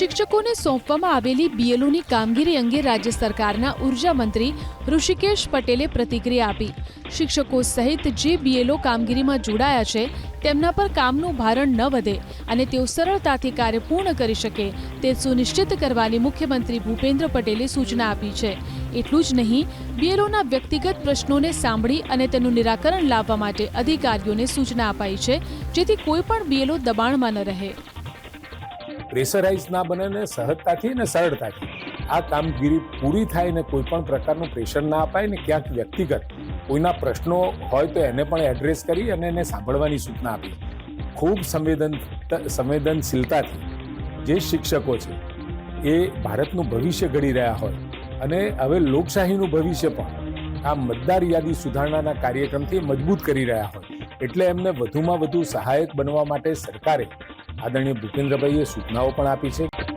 શિક્ષકોને સોંપવામાં આવેલી બીએલઓની કામગીરી અંગે રાજ્ય સરકારના ઊર્જા મંત્રી ઋષિકેશ પટેલે પ્રતિક્રિયા આપી. શિક્ષકો સહિત જે બીએલઓ કામગીરીમાં જોડાયા છે, તેમના પર કામનું ભારણ ન વધે અને તેઓ સરળતાથી કાર્ય પૂર્ણ કરી શકે, તે સુનિશ્ચિત કરવાની મુખ્યમંત્રી ભૂપેન્દ્ર પટેલે સૂચના આપી છે. એટલું જ નહીં, બીએલઓના વ્યક્તિગત પ્રશ્નોને સાંભળી અને તેનું નિરાકરણ લાવવા માટે અધિકારીઓને સૂચના અપાઈ છે, જેથી કોઈ પણ બીએલઓ દબાણમાં ન રહે. પ્રેશરાઇઝ ના બને ને સહજતાથી અને સરળતાથી. આ કામગીરી પૂરી થાય ને કોઈ પણ પ્રકારનું પ્રેશર ના અપાય ને ક્યાંક વ્યક્તિગત કોઈના પ્રશ્નો હોય તો એને પણ એડ્રેસ કરી અને એને સાંભળવાની સૂચના આપી. ખૂબ સંવેદન, સંવેદનશીલતાથી જે શિક્ષકો છે, એ ભારતનું ભવિષ્ય ઘડી રહ્યા હોય અને હવે લોકશાહીનું ભવિષ્ય પણ આ મતદાર યાદી સુધારણાના કાર્યક્રમથી મજબૂત કરી રહ્યા હોય. એટલે એમને વધુમાં વધુ સહાયક બનવા માટે સરકારે આદરણીય ભૂપેન્દ્રભાઈએ સૂચનાઓ પણ આપી છે.